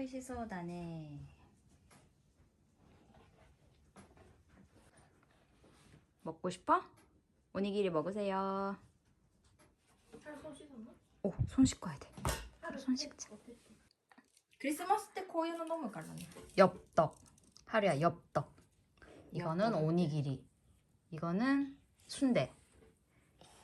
거의 씻어다네 먹고 싶어? 오니기리 먹으세요 오, 손 씻고 와야 돼. 손 씻자. 크리스마스 때 코에서 너무 갈랐네. 엽떡. 하루야, 엽떡. 이거는 엽떡. 오니기리. 이거는 순대.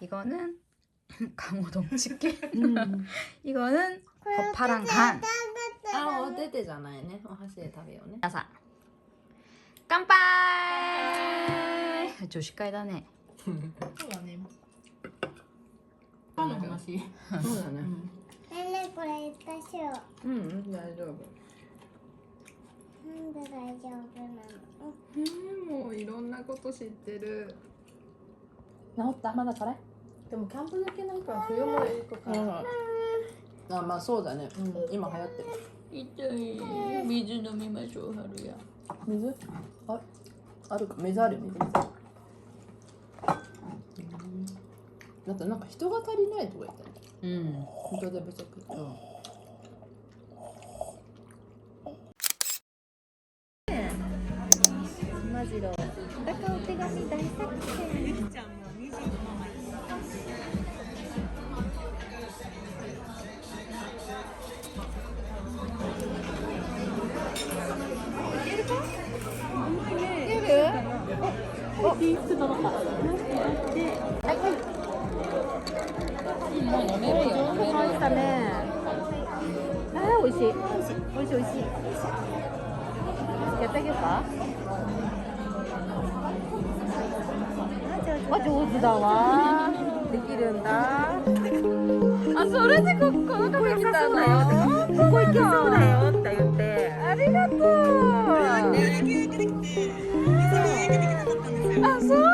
이거는 강호동 치킨. 음. 이거는 버파랑 간. あお手手じゃないね。お箸で食べようね。皆さん。乾杯。女子会だね。そうだね。パンの話。そうだね、うん。これ言ったしよう。ん大丈夫。なんで大丈夫なの？もういろんなこと知ってる。治った？まだこれでもキャンプだけなんか冬もいいとか、う、あまあそうだね、うん、今流行ってる。痛い。水飲みましょう、春や。水？ああるか。水ある水。だってなんか人が足りないとか言ってたね。 음. 人手不足。マジロだからお手紙大作戦もう飲めるよ、飲めるよ。したねあー美味しい。美味しい。美味しい。美味しい。やってあげようかあ上手だわできるんだあそれでここのカフェ来たのここ行けそうだよって言ってありがとうあそ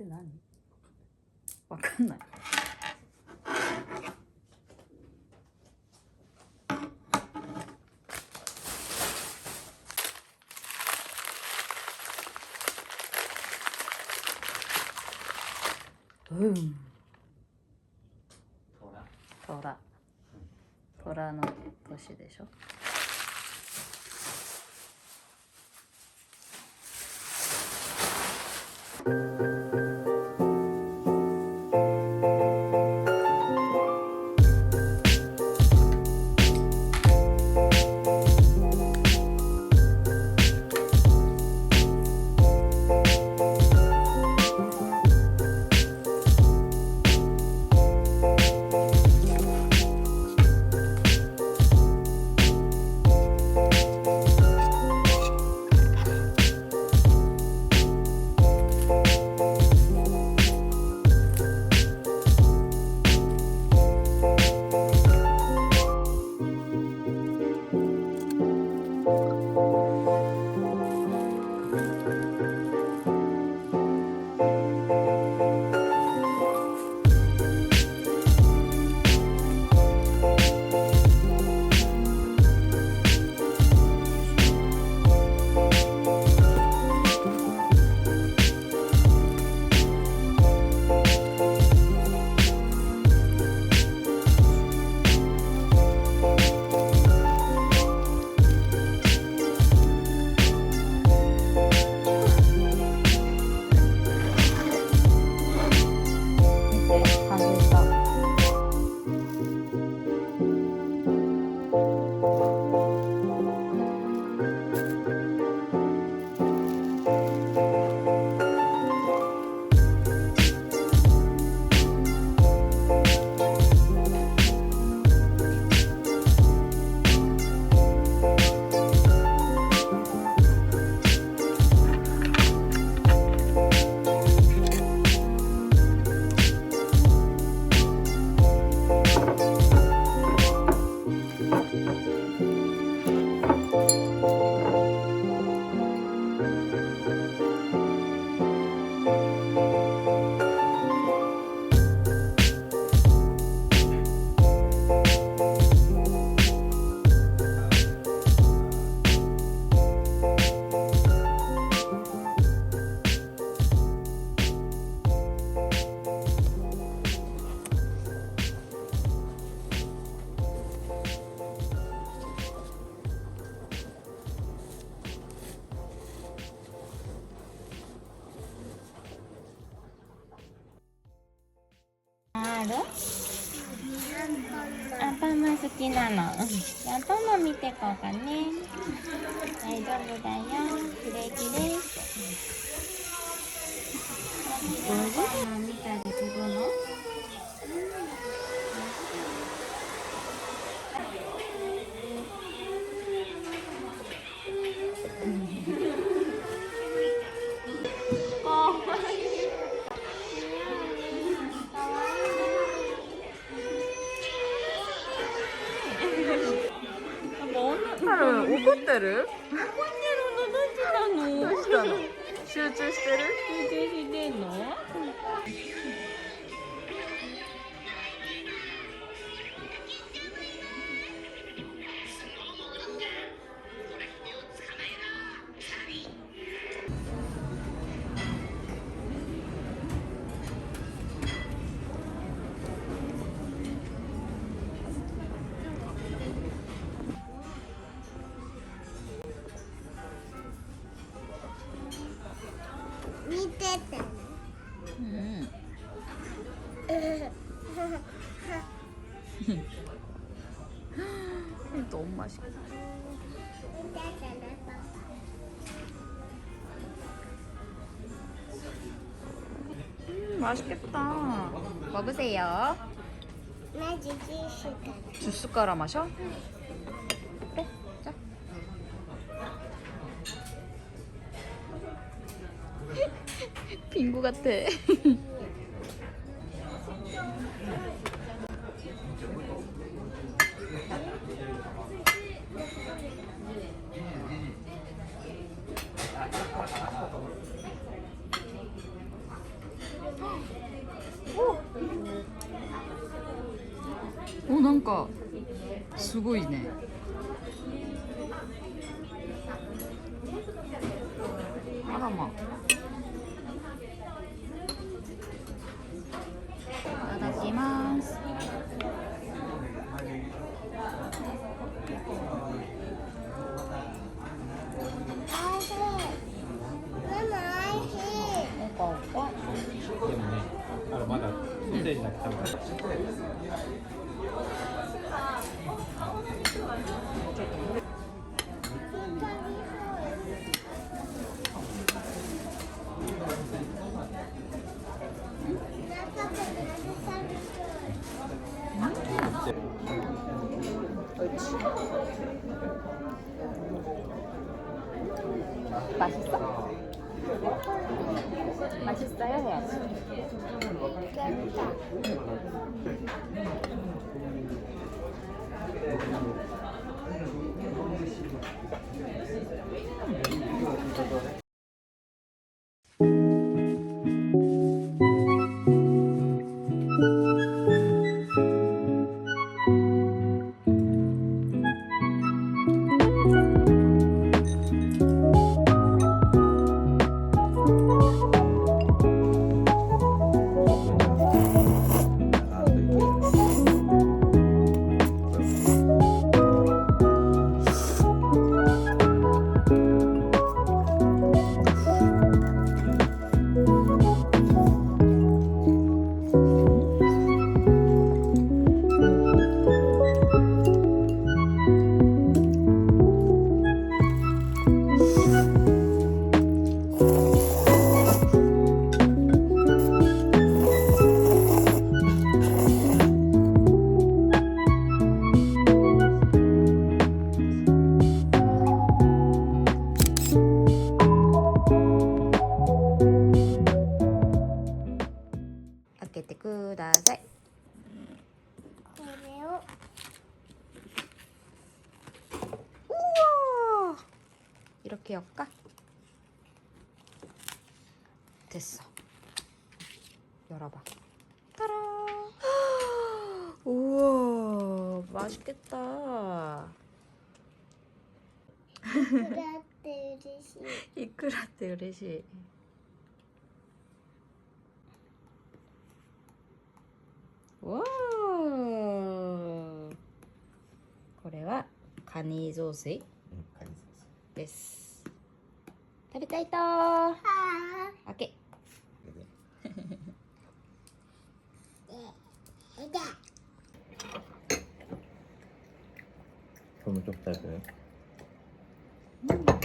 って何？わかんない。うん。虎。虎の年でしょ？ある？アンパンマン好きなの？うんアンパンマン見てこうかね。大丈夫だよ。キレキレ。アンパンマン見たりするの？ロン怒ってる？怒ってるの？どうしたの？どうしたの？集中してる？集中してんの？ 음. 너무 맛있고. 음, 맛있겠다. 먹으세요. 나 주스 깔아. 주스 깔아 마셔? 응. 그래, 자. 빙고 같아. お,なんかすごいね。開 맛있겠다. 이크라떼嬉しい. 와. これはカニ雑炊です。食べたいとー。開け。 조금 좁다고요. 음.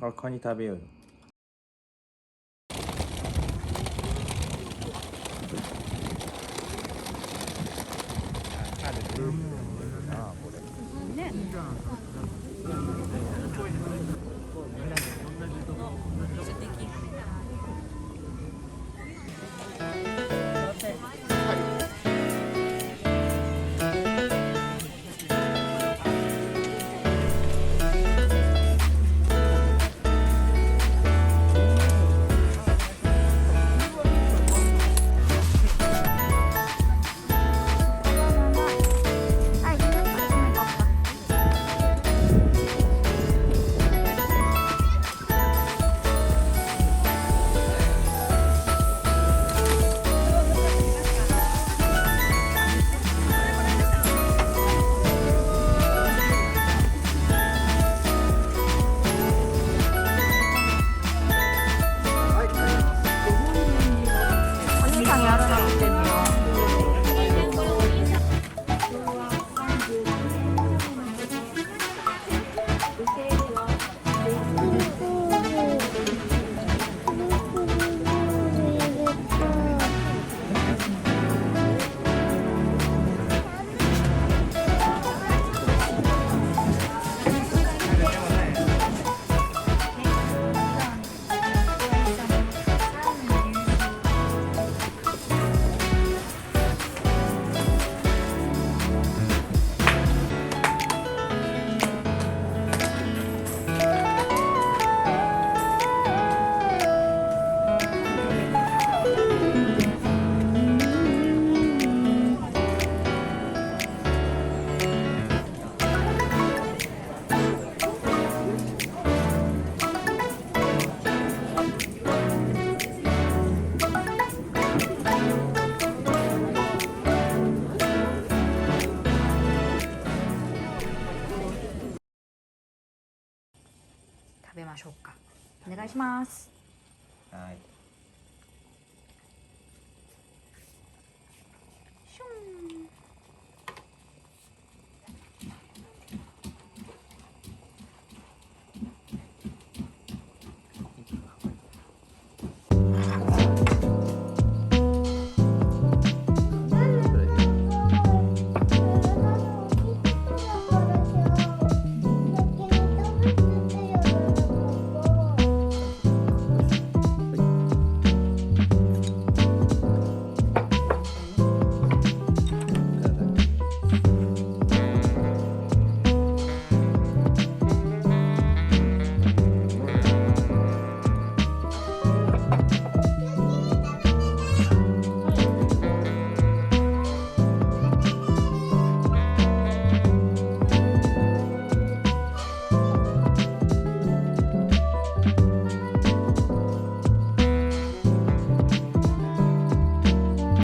あカニ食べようよ。おましょうか。お願いします。はい。